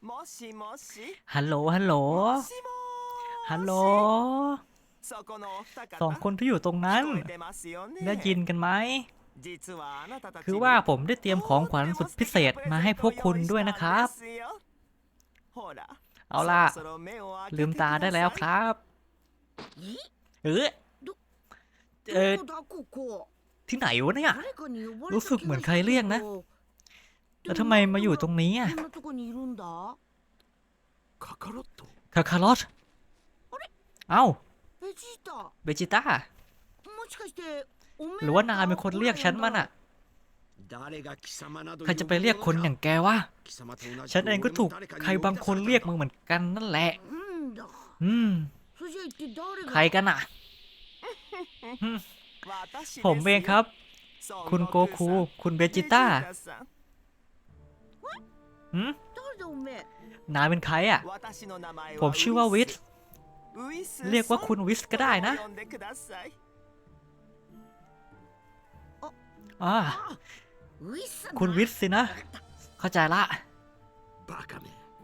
もしもし ฮัลโหล ฮัลโหล もしもーし ฮัลโหล そこのお二方 สองคนที่อยู่ตรงนั้น 聞こえてますよね ได้ยินกันไหม 実はあなたたち คือว่าผมได้เตรียมของขวัญสุดพิเศษมาให้พวกคุณด้วยนะครับ ほら เอาล่ะ そろそろ目を開けて ลืมตาได้แล้วครับ เออเออ どこだここ ที่ไหนวะเนี่ย 誰かに呼ばれた รู้สึกเหมือนใครเรียกนะ แล้วทำไมมาอยู่ตรงนี้อะคาคารอตคาารอตเอ้าเบจิต้าหรือว่านายเป็นคนเรียกฉันมันอะใครจะไปเรียกคนอย่างแกวะ ฉันเองก็ถูกใครบางคนเรียกมึงเหมือนกันนั่นแหละ อืม ใครกันอะผมเองครับ คุณโกคู คุณเบจิต้า นายเป็นใครอะ ผมชื่อว่าวิส เรียกว่าคุณวิสก็ได้นะอ่าคุณวิสสินะ เข้าใจละ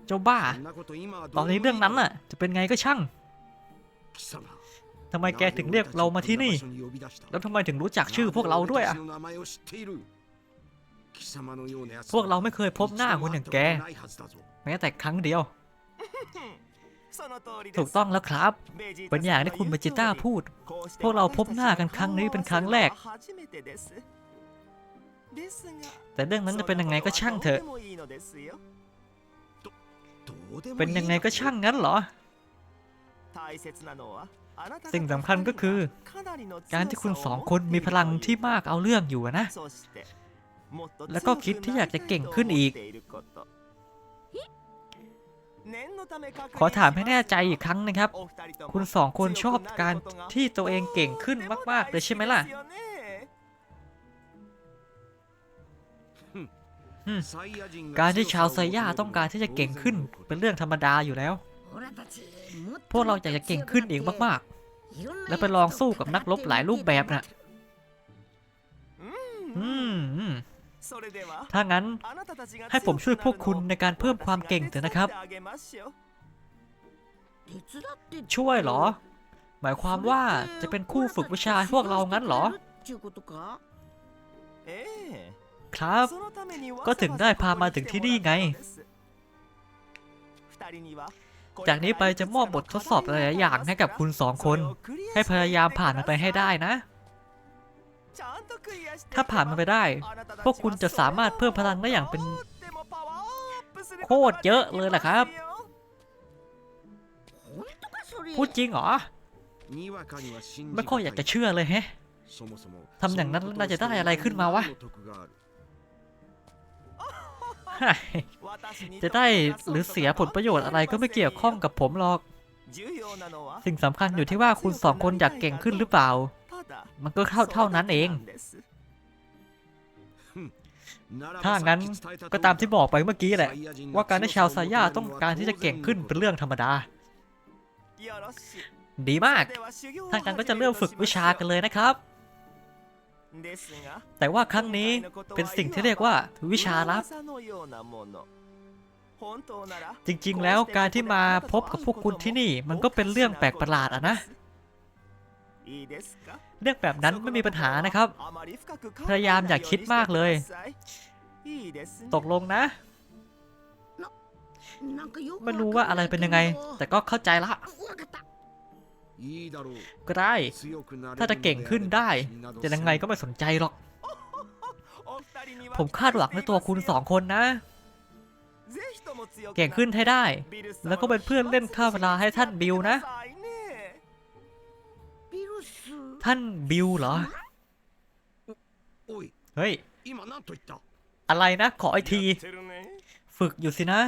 เจ้าบ้า ตอนนี้เรื่องนั้นน่ะ จะเป็นไงก็ช่างทำไมแกถึงเรียกเรามาที่นี่ แล้วทำไมถึงรู้จักชื่อพวกเราด้วยอะ พวกเราไม่เคยพบหน้าคนอย่างแก แม้แต่ครั้งเดียว ถูกต้องแล้วครับ เป็นอย่างที่คุณเบจิต้าพูด พวกเราพบหน้ากันครั้งนี้เป็นครั้งแรก แต่เรื่องนั้นจะเป็นยังไงก็ช่างเถอะ เป็นยังไงก็ช่างงั้นเหรอ สิ่งสำคัญก็คือ การที่คุณสองคนมีพลังที่มากเอาเรื่องอยู่นะ แล้วก็คิดที่อยากจะเก่งขึ้นอีก ขอถามให้แน่ใจอีกครั้งนะครับ คุณสองคนชอบการที่ตัวเองเก่งขึ้นมาก ๆ เลยใช่ไหมล่ะการที่ชาวไซย่าต้องการที่จะเก่งขึ้นเป็นเรื่องธรรมดาอยู่แล้ว พวกเราอยากจะเก่งขึ้นเองมากๆ แล้วไปลองสู้กับนักลบหลายรูปแบบนะ่ะอืม ถ้างั้นให้ผมช่วยพวกคุณในการเพิ่มความเก่งเถอะนะครับ ช่วยเหรอ หมายความว่าจะเป็นคู่ฝึกวิชาพวกเรางั้นเหรอ ครับ ก็ถึงได้พามาถึงที่นี่ไง จากนี้ไปจะมอบบททดสอบหลายอย่างให้กับคุณสองคน ให้พยายามผ่านมันไปให้ได้นะ ถ้าผ่านมันไปได้ พวกคุณจะสามารถเพิ่มพลังได้อย่างเป็น โคตรเยอะเลยแหละครับ พูดจริงเหรอ ไม่ค่อยอยากจะเชื่อเลยแฮะทำอย่างนั้นเราจะได้อะไรขึ้นมาวะ จะได้หรือเสียผลประโยชน์อะไรก็ไม่เกี่ยวข้องกับผมหรอก สิ่งสำคัญอยู่ที่ว่าคุณสองคนอยากเก่งขึ้นหรือเปล่า มันก็เท่าเท่านั้นเอง ถ้างั้นก็ตามที่บอกไปเมื่อกี้แหละ ว่าการที่ชาวไซย่าต้องการที่จะเก่งขึ้นเป็นเรื่องธรรมดา ดีมากถ้างั้นก็จะเริ่มฝึกวิชากันเลยนะครับ แต่ว่าครั้งนี้เป็นสิ่งที่เรียกว่าวิชาลับ จริงๆ แล้วการที่มาพบกับพวกคุณที่นี่ มันก็เป็นเรื่องแปลกประหลาดอะนะ เลือกแบบนั้นไม่มีปัญหานะครับ พยายามอย่าคิดมากเลย ตกลงนะไม่รู้ว่าอะไรเป็นยังไง แต่ก็เข้าใจละก็ได้ ถ้าจะเก่งขึ้นได้ จะยังไงก็ไม่สนใจหรอก ผมคาดหวังในตัวคุณสองคนนะ เก่งขึ้นให้ได้ แล้วก็เป็นเพื่อนเล่นข้าวเวลาให้ท่านบิวนะ ท่านบิวเหรอ เฮ้ย อะไรนะ ขอไอที ฝึกอยู่สินะ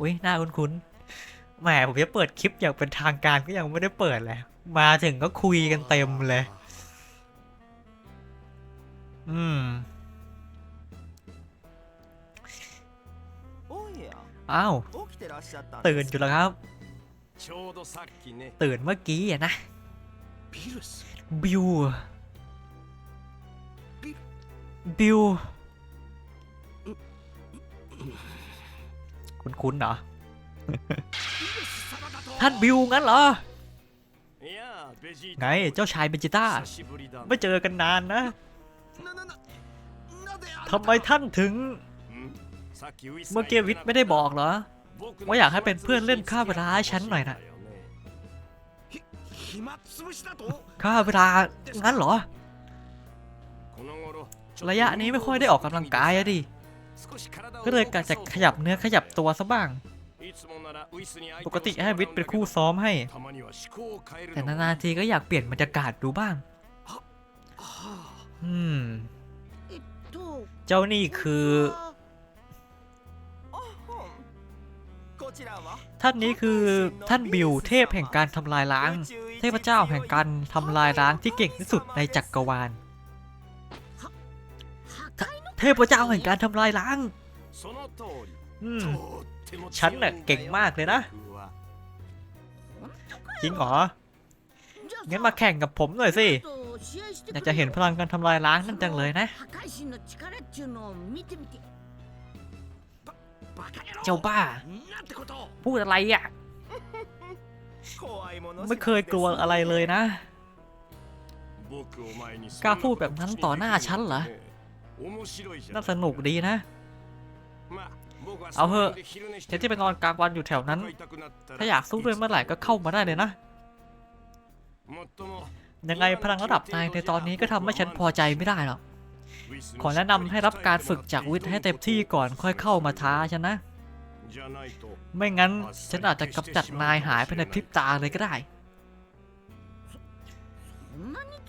อุ้ยหน้าคุ้นๆแหมผมจะเปิดคลิปอย่างเป็นทางการก็ยังไม่ได้เปิดเลย มาถึงก็คุยกันเต็มเลย อืมอ้าว ตื่นอยู่แล้วครับ ตื่นเมื่อกี้นะ บิวบิวคุณคุณเหรอ ท่านบิวงั้นเหรอ ไงเจ้าชายเบจิต้า ไม่เจอกันนานนะทำไมท่านถึง เมื่อเกวิทไม่ได้บอกเหรอ ว่าอยากให้เป็นเพื่อนเล่นข้าวเวลาให้ฉันหน่อยนะ ข้าเวลางั้นเหรอ ระยะนี้ไม่ค่อยได้ออกกำลังกายอะดิ ก็เลยกะจะขยับเนื้อขยับตัวซะบ้าง ปกติให้วิทย์เป็นคู่ซ้อมให้ แต่นานๆทีก็อยากเปลี่ยนบรรยากาศดูบ้างเจ้านี่คือท่านนี้คือท่านบิวเทพแห่งการทำลายล้าง เทพเจ้าแห่งการทำลายล้างที่เก่งที่สุดในจักกรวาล เทพเจ้าแห่งการทำลายล้างฉันน่ะเก่งมากเลยนะ จริงเหรอ งั้นมาแข่งกับผมหน่อยสิ อยากจะเห็นพลังการทำลายล้างนั่นจังเลยนะ เจ้าบ้า พูดอะไรอะ ไม่เคยกลัวอะไรเลยนะ กล้าพูดแบบนั้นต่อหน้าฉันเหรอ น่าสนุกดีนะ เอาเถอะเจที่ไปนอนกลางวันอยู่แถวนั้น ถ้าอยากสู้ด้วยเมื่อไหร่ก็เข้ามาได้เลยนะ ยังไงพลังระดับนายในตอนนี้ก็ทำให้ฉันพอใจไม่ได้หรอก ขอแนะนำให้รับการฝึกจากวิทย์ให้เต็มที่ก่อนค่อยเข้ามาท้าฉันนะ ไม่งั้นฉันอาจจะกำจัดนายหายไปในพริบตาเลยก็ได้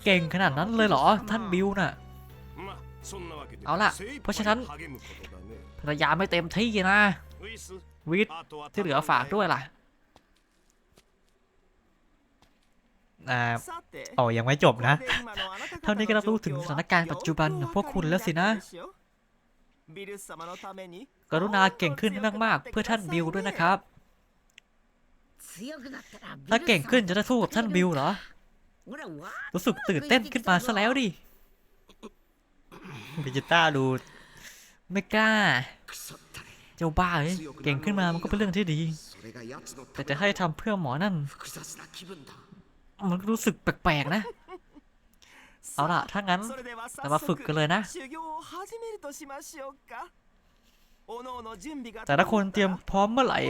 เก่งขนาดนั้นเลยเหรอ ท่านบิวน่ะ เอาล่ะ เพราะฉะนั้นภรรยาไม่เต็มที่นะ วิทที่เหลือฝากด้วยล่ะอ่าอ๋อยังไม่จบนะ เท่านี้ก็รับรู้ถึงสถานการณ์ปัจจุบันของพวกคุณแล้วสินะ กรุณาเก่งขึ้นมากๆ เพื่อท่านบิวด้วยนะครับ ถ้าเก่งขึ้นจะได้สู้กับท่านบิวเหรอ รู้สึกตื่นเต้นขึ้นมาซะแล้วดิเบจิต้าดูไม่กล้า เจ้าบ้าเอ้ยเก่งขึ้นมามันก็เป็นเรื่องที่ดี แต่จะให้ทำเพื่อหมอนั่น มันรู้สึกแปลกๆนะ เอาล่ะ ถ้างั้นเรามาฝึกกันเลยนะ แต่ถ้าคนเตรียมพร้อมเมื่อไหร่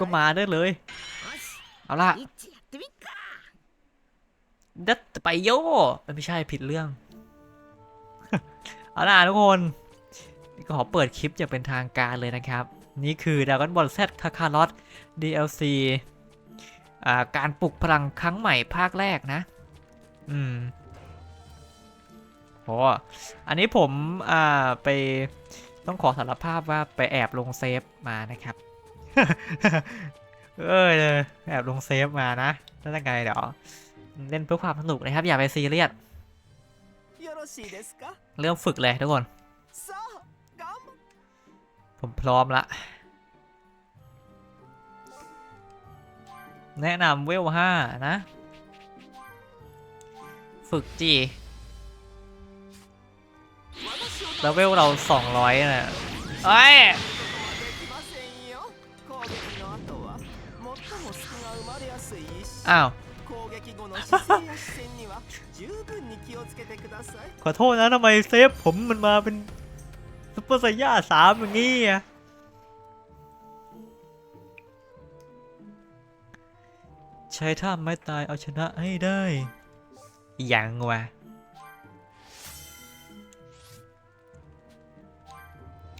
ก็มาได้เลย เอาล่ะดัดไปโย่ไม่ใช่ผิดเรื่อง เอาล่ะทุกคนขอเปิดคลิปอย่างเป็นทางการเลยนะครับ นี่คือ Dragon Ball Z Kakarot DLC การปลุกพลังครั้งใหม่ภาคแรกนะ อืมโหอันนี้ผมอ่าไปต้องขอสารภาพว่าไปแอบลงเซฟมานะครับ เออแอบลงเซฟมานะแล้วไงเดี๋ยวเล่นเพื่อความสนุกนะครับ อย่าไปซีเรียสเริ่มฝึกเลยทุกคน ผมพร้อมละ แนะนำเวลห้านะ ฝึกจีเล้เวลเราสองร้อยน่ะเฮ้ยอ้าวขอโทษนะทำไมเซฟผมมันมาเป็นซุปเปอร์ไซย่าสามอย่างนี้อะใช้ท่าไม่ตายเอาชนะให้ได้ ยังวะ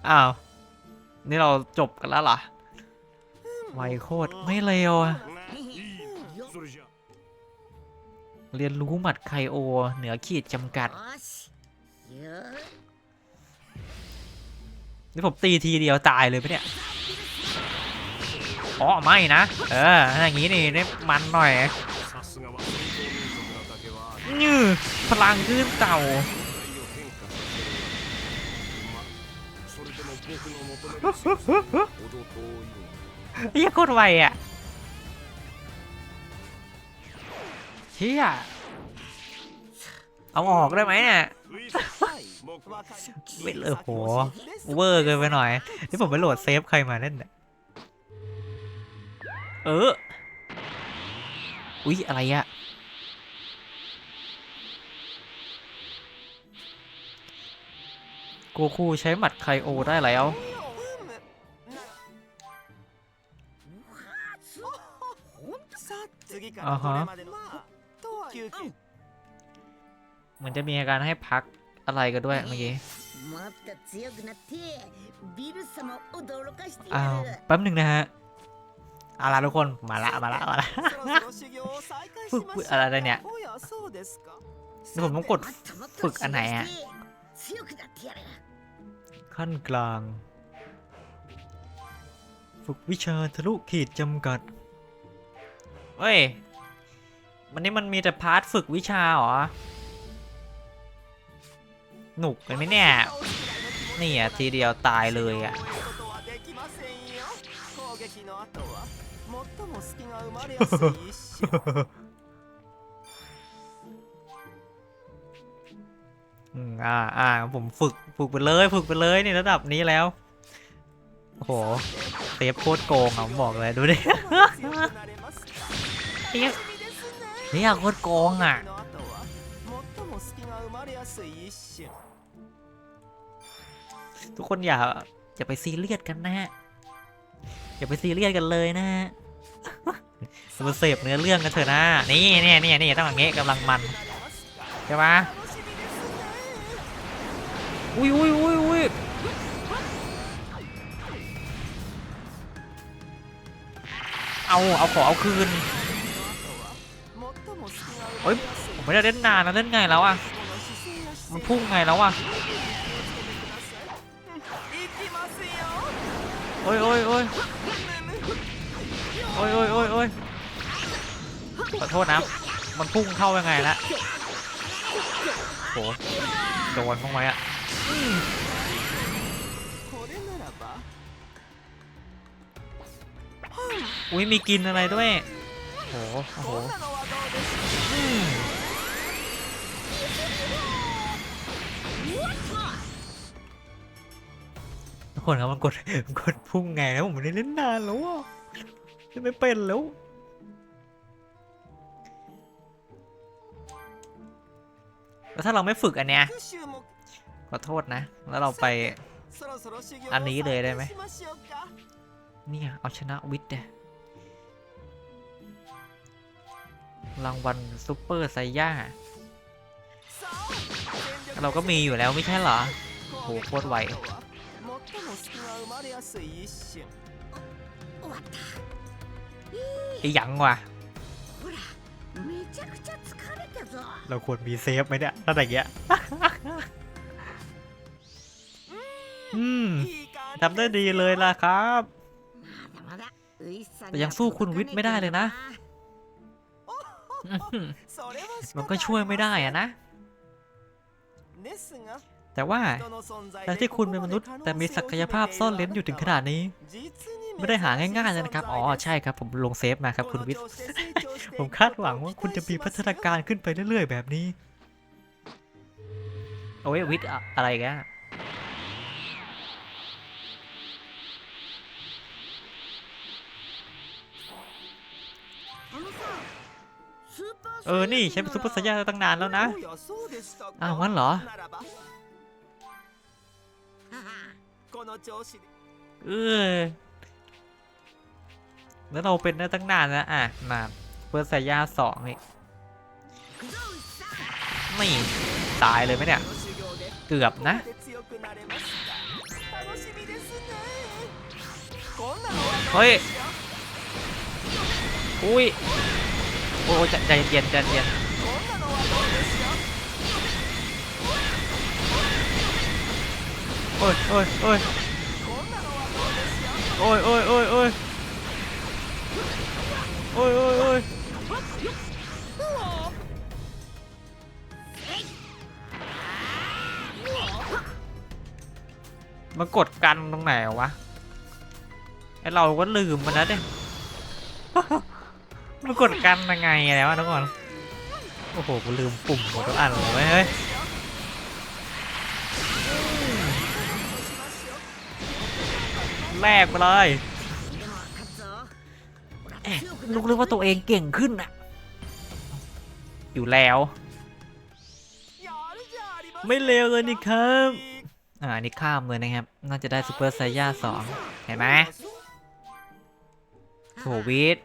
อ้าว นี่เราจบกันแล้วหรอไวโคตรไม่เลวอะเรียนรู้หมัดไคโอ เหนือขีดจำกัด นี่ผมตีทีเดียวตายเลยปะเนี่ย อ๋อ ไม่นะ เอออย่างนี้นี่มันหน่อย ยื้พลังขึ้นเต่าเฮ้ยโคตรไวอะเฮียเอาออกได้ไหมเนี่ยไม่เลยโหเวอร์เกินไปหน่อยที่ผมไปโหลดเซฟใครมาเล่นเนี่ยเออ อุ๊ย อะไรอะ โกคูใช้หมัดไคโอได้แล้ว อ่าฮะเหมือนจะมีอาการให้พักอะไรกันด้วยเมื่อกี้อ้าวแป๊บหนึ่งนะฮะอาละทุกคนมาละมาละมาละฝึกอะไรเนี่ยนี่ผมต้องกดฝึกอันไหนฮะ 強くなってやる ขั้นกลาง ฝึกวิชาทะลุขีดจำกัด เฮ้ย วันนี้มันมีแต่พาร์ทฝึกวิชาเหรอ หนุกกันไหมเนี่ย นี่อ่ะ ทีเดียวตายเลยอ่ะ อ่าอ่าผมฝึกฝึกไปเลย ฝึกไปเลยในระดับนี้แล้วโอ้โหเซฟโคตรโกงอะผมบอกเลยดูดิเนี่ยเนี่โคตรโกงอะทุกคนอย่าอย่าไปซีเรียสกันนะฮะอย่าไปซีเรียสกันเลยนะมาเสพเนื้อเรื่องกันเถอะนะนี่เนี่นี่นี่ต้องอย่างเงี้กำลังมันใช่ปะ อุ้ยอุ้ยอุ้ยอุ้ยเอา เอาขอเอาคืน เฮ้ย ผมไม่ได้เล่นนานแล้วเล่นไงแล้วอะ มันพุ่งไงแล้วอะโอ้ยโอ้ยโอ้ยโอ้ยโอ้ยโอ้ยโอ้ยขอโทษนะ มันพุ่งเข้ายังไงละโหโดนพ้องไหมอะ อุ้ยมีกินอะไรด้วย โหโหทุกคนครับมันกดมันกดพุ่งไงแล้วผมไม่ได้เล่นนานแล้วอะเล่นไม่เป็นแล้ว แล้วถ้าเราไม่ฝึกอันเนี้ย ขอโทษนะ แล้วเราไปอันนี้เลยได้ไหมเนี่ย เอาชนะวิทย์เนี่ยรางวัลซูเปอร์ไซย่า เราก็มีอยู่แล้วไม่ใช่เหรอโหโคตรไวไอ้ยังวะเราควรมีเซฟไหมเนี่ยถ้าแย่เงี้ย อืมทำได้ดีเลยล่ะครับ แต่ยังสู้คุณวิทย์ไม่ได้เลยนะ มันก็ช่วยไม่ได้อะนะ แต่ว่าแต่ที่คุณเป็นมนุษย์ แต่มีศักยภาพซ่อนเลนอยู่ถึงขนาดนี้ ไม่ได้หาง่ายๆเลยนะครับ อ๋อ ใช่ครับ ผมลงเซฟมาครับคุณวิทย์ ผมคาดหวังว่าคุณจะมีพัฒนาการขึ้นไปเรื่อยๆ แบบนี้ โอ้ยวิทย์อะไรแก เออ นี่ใช้ซูเปอร์ไซยาตั้งนานแล้วนะ อ้าวงั้นเหรอ เออแล้วเราเป็นได้ตั้งนานนะอะนานเปอร์ไซยาสองนี่ไม่ตายเลยไหมเนี่ย เกือบนะ เฮ้ย อุ้ย โอ้ยใจเย็นใจเย็นโอ้ยโอ้ยโอ้ยโอ้ยโอ้ยโอ้ยโอ้ยโอ้ยโอ้ยโอ้ยมากดกันตรงไหนวะไอเราก็ลืมมันนะเนี่ย มันกดกันยังไงอะไรวะทุกคน โอ้โห กูลืมปุ่มหมดทุกอันเลยเฮ้ยแลกไปเลยลูกเรียกว่าตัวเองเก่งขึ้นอะอยู่แล้ว ไม่เลวเลยนี่ครับอ่านี่ข้ามเลยนะครับ น่าจะได้ซูเปอร์ไซย่าสองเห็นไหมโควิด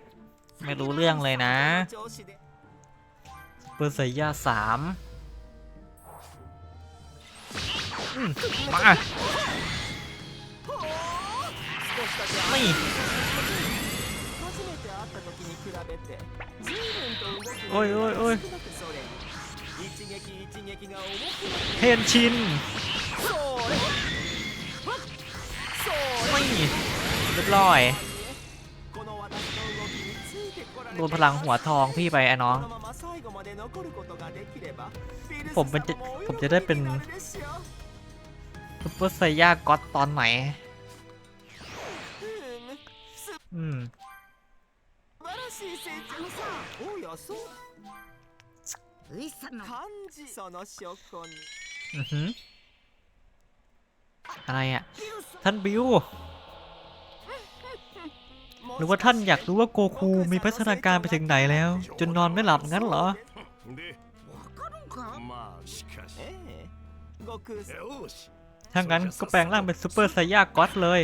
ไม่รู้เรื่องเลยนะเปอร์เซียสามมาไม่โอ้ยโอ้ยโอ้ยเฮนชินไม่เรียบร้อย โดนพลังหัวทองพี่ไปไอ้น้อง ผมมันจะผมจะได้เป็นซุปเปอร์ไซย่าก็อตตอนไหน อืมอะไรอะ ท่านบิว หรือว่าท่านอยากรู้ว่าโกคูมีพัฒนาการไปถึงไหนแล้ว จนนอนไม่หลับงั้นเหรอถ้างั้นก็แปลงร่างเป็นซูเปอร์ไซยาก็อตเลย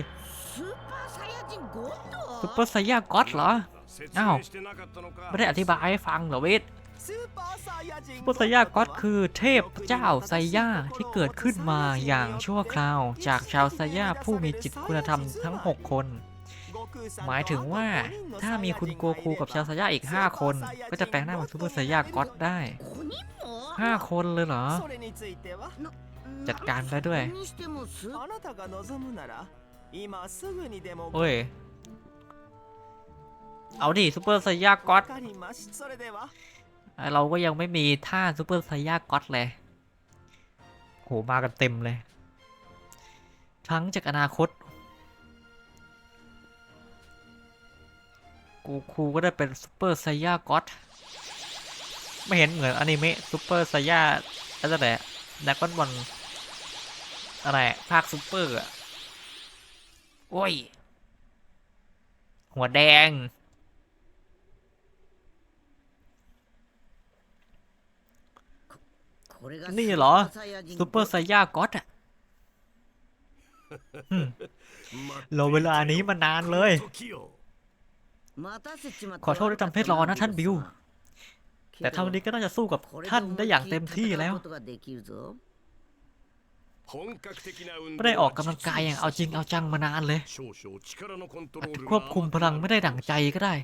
ซูเปอร์ไซยาก็อตเหรออ้าวไม่ได้อธิบายให้ฟังเหรอวิทซูเปอร์ไซยาก็อตคือเทพเจ้าไซยาที่เกิดขึ้นมาอย่างชั่วคราว จากชาวไซยาผู้มีจิตคุณธรรมทั้ง 6 คน หมายถึงว่าถ้ามีคุณโกคูกับชาซายาอีก 5 คน ก็จะแปลงหน้าเป็นซูเปอร์ซายาก็อดได้ 5 คนเลยเหรอ จัดการได้ด้วยเอ้ยเอาดิซูเปอร์ไซย่าก็อตเราก็ยังไม่มีท่าซูเปอร์ไซย่าก็อตเลย โห มากันเต็มเลย ทั้งจากอนาคต กูคูก็ได้เป็นซูเปอร์ไซยาก็อตไม่เห็นเหมือนอนิเมะซูเปอร์ไซยาอะไรแต่ดักก้อนบอลอะไรภาคซูเปอร์อะโอ้ย หัวแดง นี่เหรอซูเปอร์ไซยาก็อตอะรอเวลาอันนี้มานานเลย ขอโทษที่ทำให้รอนะท่านบิว แต่ท่านี้ก็น่าจะสู้กับท่านได้อย่างเต็มที่แล้ว ไม่ได้ออกกำลังกายอย่างเอาจริงเอาจังมานานเลย ควบคุมพลังไม่ได้ดั่งใจก็ได้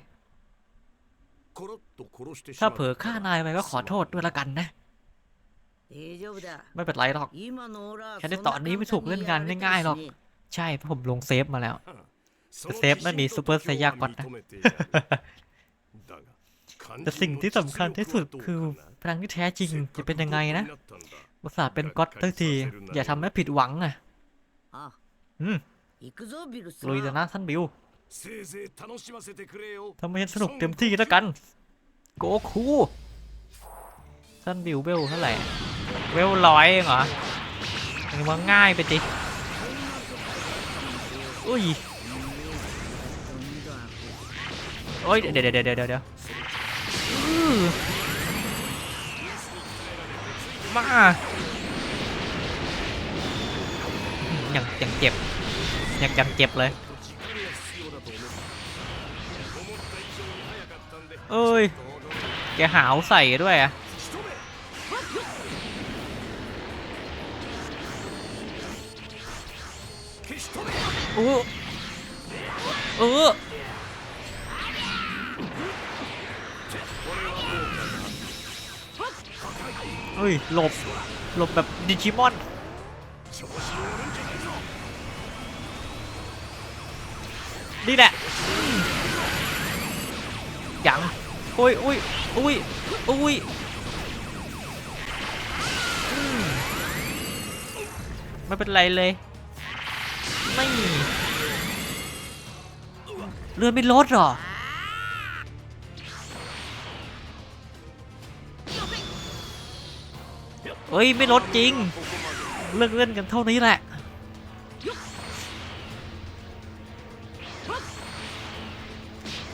ถ้าเผลอฆ่านายไปก็ขอโทษด้วยละกันนะ ไม่เป็นไรหรอกแค่ในตอนนี้ไม่ถูกเล่นงานง่ายๆหรอก ใช่เพราะผมลงเซฟมาแล้ว แต่เซฟไม่มีซูเปอร์ไซยากกว่นะแต่สิ่งที่สำคัญที่สุดคือพลังที่แท้จริงจะเป็นยังไงนะบริษัทเป็นก๊อตทั้งที อย่าทำให้ผิดหวังอะอืมลุยจะนะท่านบิวทำให้สนุกเต็มที่แล้วกัน โกคูท่านบิวเบลเท่าไหร่เบลร้อยเองเหรอมันง่ายไปจิอุ้ย โอ้ยเดี๋ยวเดี๋ยวเดี๋ยวเดี๋ยวเดี๋ยวอื้อมาอืมยังยังเจ็บยังยังเจ็บเลยเอ้ย แกหาวใส่ด้วยอะโอ้เออ เฮ้ยหลบหลบแบบดิจิมอนนี่แหละยังอุ้ยอุ้ยอุ้ยอุ้ยไม่เป็นไรเลย ไม่เลือไม่ลดหรอ เฮ้ย ไม่ลดจริง เลิกเล่นกันเท่านี้แหละ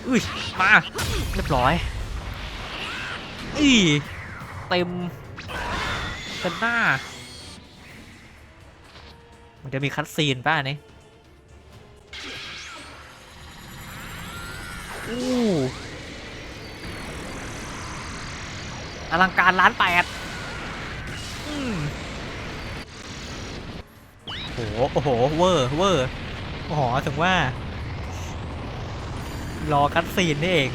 อุ้ย มา เรียบร้อยอีเต็มกันหน้า มันจะมีคัดซีนป่ะนี่อู้อลังการล้านแปดอืม โอ้โห โอ้โห เวอร์ เวอร์ โอ้โหถึงว่า รอคัดซีนนี่เอง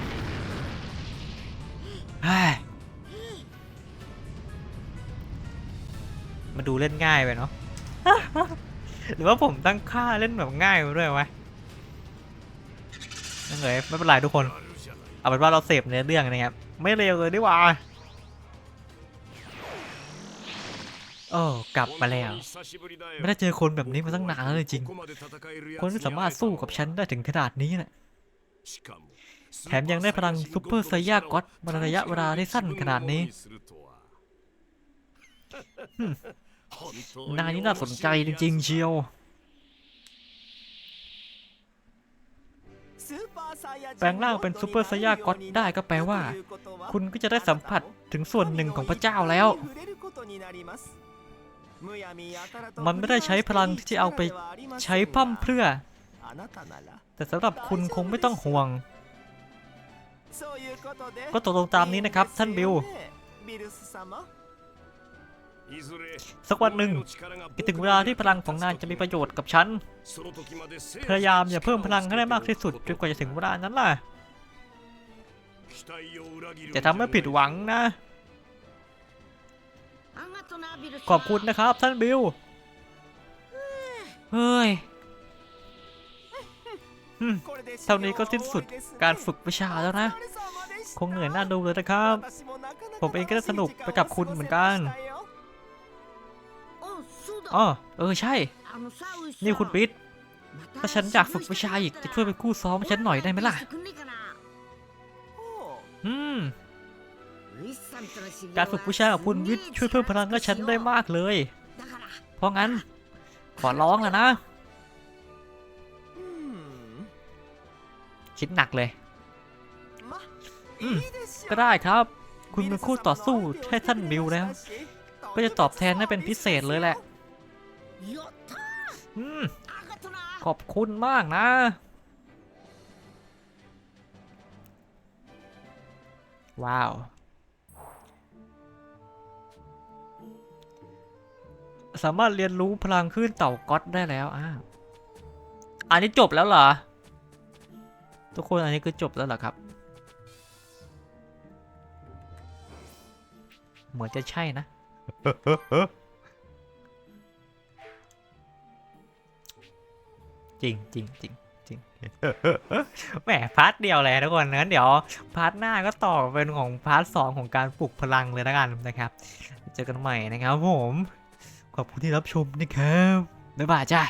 มาดูเล่นง่ายไปเนาะ หรือว่าผมตั้งค่าเล่นแบบง่ายไปด้วยวะนั่นเลยไม่เป็นไรทุกคน เอาเป็นว่าเราเสพเนื้อเรื่องนะครับ ไม่เร็วเลยดีกว่า โอ้กลับมาแล้ว ไม่ได้เจอคนแบบนี้มาตั้งนานแล้วเลยจริง คนที่สามารถสู้กับฉันได้ถึงขนาดนี้แหละแถมยังได้พลังซุปเปอร์ไซยาก็อดมาในระยะเวลาที่สั้นขนาดนี้นายนี่น่าสนใจจริงๆเชียวแปลงร่างเป็นซูเปอร์ไซยาก็อดได้ก็แปลว่า คุณก็จะได้สัมผัสถึงส่วนหนึ่งของพระเจ้าแล้ว มันไม่ได้ใช้พลังที่จะเอาไปใช้ปั้มเพื่อ แต่สำหรับคุณคงไม่ต้องห่วง ก็ตกลงตามนี้นะครับ ท่านบิลสักวันหนึ่งถึงเวลาที่พลังของนานจะมีประโยชน์กับฉัน พยายามอย่าเพิ่มพลังให้ได้มากที่สุดจนกว่าจะถึงเวลานั้นล่ะ จะทำให้ผิดหวังนะ ขอบคุณนะครับท่านบิลเฮ้ยเท่านี้ก็สิ้นสุดการฝึกวิชาแล้วนะ คงเหนื่อยน่าดูเลยนะครับ ผมเองก็ได้สนุกไปกับคุณเหมือนกันอ๋อเออใช่ นี่คุณปิดถ้าฉันอยากฝึกวิชาอีกจะช่วยเป็นคู่ซ้อมฉันหน่อยได้ไหมล่ะ อืม การฝึกผู้ชายของคุณวิทย์ช่วยเพิ่มพลังให้ฉันได้มากเลย เพราะงั้น ขอร้องแล้วนะ คิดหนักเลย ก็ได้ครับ คุณเป็นคู่ต่อสู้ให้ท่านบิวแล้ว ก็จะตอบแทนให้เป็นพิเศษเลยแหละขอบคุณมากนะว้าว สามารถเรียนรู้พลังคลื่นเต่าก๊อตได้แล้วอ่าอันนี้จบแล้วเหรอ ทุกคนอันนี้คือจบแล้วเหรอครับ เหมือนจะใช่นะ จริงจริงจริงจริงแหมพาร์ทเดียวเลยทุกคนงั้นเดี๋ยวพาร์ทหน้าก็ต่อเป็นของพาร์ทสองของการปลุกพลังเลยแล้วกันนะครับ เจอกันใหม่นะครับผม ขอบคุณที่รับชมนะครับ บ๊ายบายจ้า